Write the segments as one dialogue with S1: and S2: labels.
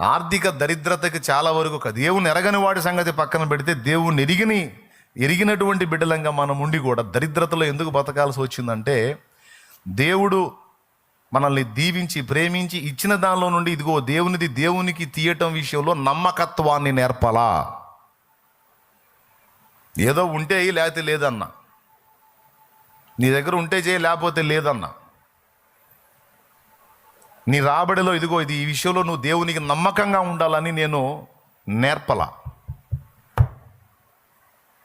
S1: ఆర్థిక దరిద్రతకి చాలా వరకు ఒక దేవుని ఎరగని వాడి సంగతి పక్కన పెడితే దేవుని ఎరిగిని ఎరిగినటువంటి బిడ్డలంగా మనం ఉండి కూడా దరిద్రతలో ఎందుకు బతకాల్సి వచ్చిందంటే దేవుడు మనల్ని దీవించి ప్రేమించి ఇచ్చిన దానిలో నుండి ఇదిగో దేవునిది దేవునికి తీయటం విషయంలో నమ్మకత్వాన్ని నేర్పాలా? ఏదో ఉంటే లేకపోతే లేదన్నా. నీ దగ్గర ఉంటే చేయి లేకపోతే లేదన్నా. నీ రాబడిలో ఇదిగో ఇది ఈ విషయంలో నువ్వు దేవునికి నమ్మకంగా ఉండాలని నేను నేర్పల.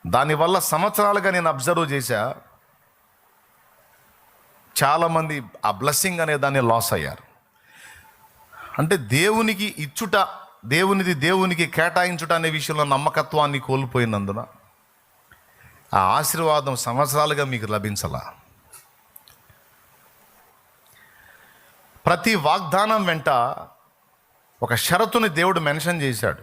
S1: దానివల్ల సంవత్సరాలుగా నేను అబ్జర్వ్ చేశా. చాలామంది ఆ బ్లెస్సింగ్ అనే దాన్ని లాస్ అయ్యారు. అంటే దేవునికి ఇచ్చుట దేవునిది దేవునికి కేటాయించుట అనే విషయంలో నమ్మకత్వాన్ని కోల్పోయినందున ఆ ఆశీర్వాదం సంవత్సరాలుగా మీకు లభించలా. ప్రతి వాగ్దానం వెంట ఒక షరతుని దేవుడు మెన్షన్ చేశాడు.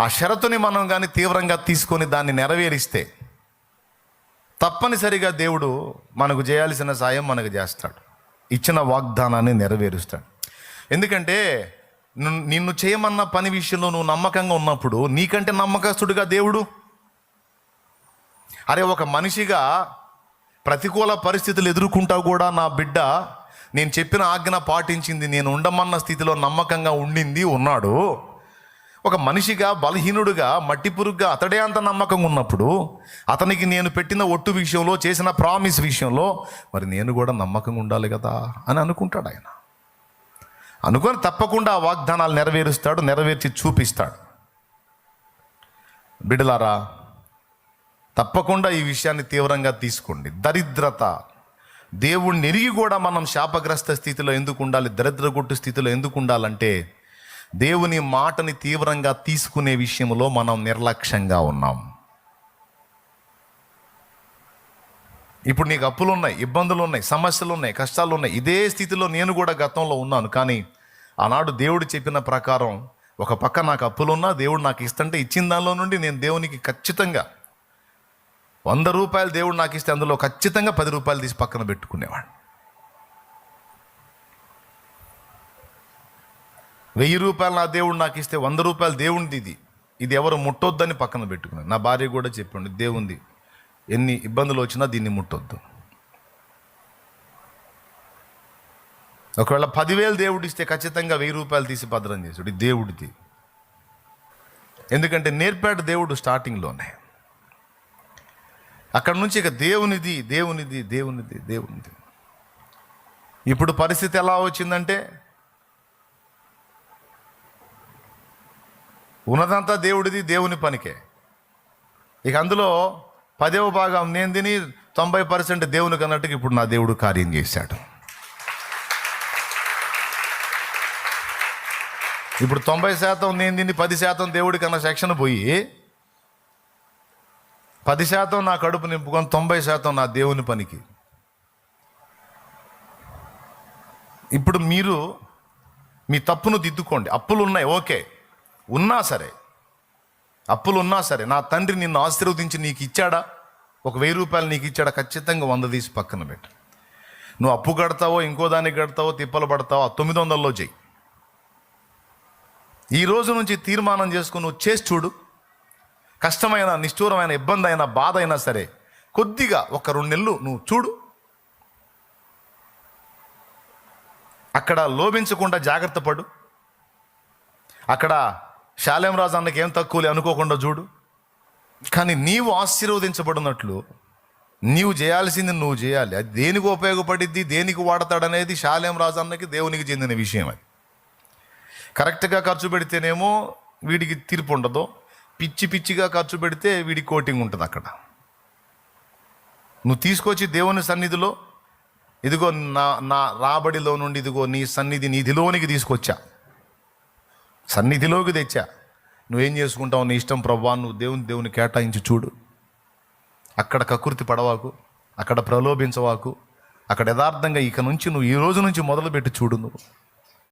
S1: ఆ షరతుని మనం కానీ తీవ్రంగా తీసుకొని దాన్ని నెరవేరిస్తే తప్పనిసరిగా దేవుడు మనకు చేయాల్సిన సాయం మనకు చేస్తాడు. ఇచ్చిన వాగ్దానాన్ని నెరవేరుస్తాడు. ఎందుకంటే నిన్ను చేయమన్న పని విషయంలో నువ్వు నమ్మకంగా ఉన్నప్పుడు నీకంటే నమ్మకస్తుడుగా దేవుడు? అరే ఒక మనిషిగా ప్రతికూల పరిస్థితులు ఎదుర్కొంటా కూడా నా బిడ్డ నేను చెప్పిన ఆజ్ఞ పాటించింది నేను ఉండమన్న స్థితిలో నమ్మకంగా ఉండింది ఉన్నాడు. ఒక మనిషిగా బలహీనుడుగా మట్టి పురుగుగా అతడే అంత నమ్మకం ఉన్నప్పుడు అతనికి నేను పెట్టిన ఒట్టు విషయంలో చేసిన ప్రామిస్ విషయంలో మరి నేను కూడా నమ్మకంగా ఉండాలి కదా అని అనుకుంటాడు ఆయన. అనుకొని తప్పకుండా ఆ వాగ్దానాలు నెరవేరుస్తాడు నెరవేర్చి చూపిస్తాడు. బిడలారా తప్పకుండా ఈ విషయాన్ని తీవ్రంగా తీసుకోండి. దరిద్రత. దేవుణ్ణి ఎరిగి కూడా మనం శాపగ్రస్త స్థితిలో ఎందుకు ఉండాలి? దరిద్రగొట్టు స్థితిలో ఎందుకు ఉండాలంటే దేవుని మాటని తీవ్రంగా తీసుకునే విషయంలో మనం నిర్లక్ష్యంగా ఉన్నాం. ఇప్పుడు నీకు అప్పులు ఉన్నాయి ఇబ్బందులు ఉన్నాయి సమస్యలు ఉన్నాయి కష్టాలు ఉన్నాయి ఇదే స్థితిలో నేను కూడా గతంలో ఉన్నాను. కానీ ఆనాడు దేవుడు చెప్పిన ప్రకారం ఒక పక్క నాకు అప్పులున్నా దేవుడు నాకు ఇస్తుంటే ఇచ్చిన దానిలో నుండి నేను దేవునికి ఖచ్చితంగా వంద రూపాయలు దేవుడు నాకు ఇస్తే అందులో ఖచ్చితంగా పది రూపాయలు తీసి పక్కన పెట్టుకునేవాడు. వెయ్యి రూపాయలు నా దేవుడు నాకు ఇస్తే వంద రూపాయలు దేవుడిది ఇది. ఇది ఎవరు ముట్టొద్దని పక్కన పెట్టుకున్నాను నా భార్య కూడా చెప్పండి దేవుంది ఎన్ని ఇబ్బందులు వచ్చినా దీన్ని ముట్టొద్దు. ఒకవేళ పదివేలు దేవుడు ఇస్తే ఖచ్చితంగా వెయ్యి రూపాయలు తీసి భద్రం చేసాడు దేవుడిది. ఎందుకంటే నేర్పాడు దేవుడు స్టార్టింగ్లోనే అక్కడ నుంచి ఇక దేవునిది దేవునిది దేవునిది దేవునిది. ఇప్పుడు పరిస్థితి ఎలా వచ్చిందంటే ఉన్నదంతా దేవుడిది దేవుని పనికే. ఇక అందులో పదేవ భాగం నేను తిని తొంభై పర్సెంట్ దేవునికి అన్నట్టుగా ఇప్పుడు నా దేవుడు కార్యం చేశాడు. ఇప్పుడు తొంభై శాతం నేను తిని పది శాతం దేవుడికి అన్న సెక్షన్ పోయి పది శాతం నా కడుపు నింపుకొని తొంభై శాతం నా దేవుని పనికి. ఇప్పుడు మీరు మీ తప్పును దిద్దుకోండి. అప్పులు ఉన్నాయి ఓకే. ఉన్నా సరే అప్పులు ఉన్నా సరే నా తండ్రి నిన్ను ఆశీర్వదించి నీకు ఇచ్చాడా? ఒక వెయ్యి రూపాయలు నీకు ఇచ్చాడా? ఖచ్చితంగా వంద తీసి పక్కన పెట్టు. నువ్వు అప్పు కడతావో ఇంకో దానికి కడతావో తిప్పలు పడతావో ఆ తొమ్మిది వందల్లో చెయ్యి. ఈ రోజు నుంచి తీర్మానం చేసుకుని నువ్వు చేసి చూడు. కష్టమైన నిష్ఠూరమైన ఇబ్బంది అయినా బాధ అయినా సరే కొద్దిగా ఒక రెండు నెలలు నువ్వు చూడు. అక్కడ లోభించకుండా జాగ్రత్త పడు. అక్కడ శాలేం రాజు అన్నకి ఏం తక్కువలే అనుకోకుండా చూడు. కానీ నీవు ఆశీర్వదించబడినట్లు నీవు చేయాల్సింది నువ్వు చేయాలి. అది దేనికి ఉపయోగపడిద్ది దేనికి వాడతాడనేది శాలేం రాజు అన్నకి దేవునికి చెందిన విషయం అది. కరెక్ట్గా ఖర్చు పెడితేనేమో వీడికి తీర్పు ఉండదు పిచ్చి పిచ్చిగా ఖర్చు పెడితే వీడి కోటింగ్ ఉంటుంది అక్కడ. నువ్వు తీసుకొచ్చి దేవుని సన్నిధిలో ఇదిగో నా నా రాబడిలో నుండి ఇదిగో నీ సన్నిధి నిధిలోనికి తీసుకొచ్చా. సన్నిధిలోకి తెచ్చా. నువ్వేం చేసుకుంటావు? నీ ఇష్టం ప్రభా నువ్వు దేవుని దేవుని కేటాయించి చూడు. అక్కడ కకృతి పడవాకు అక్కడ ప్రలోభించవాకు అక్కడ యథార్థంగా ఇక నుంచి నువ్వు ఈ రోజు నుంచి మొదలుపెట్టి చూడు నువ్వు.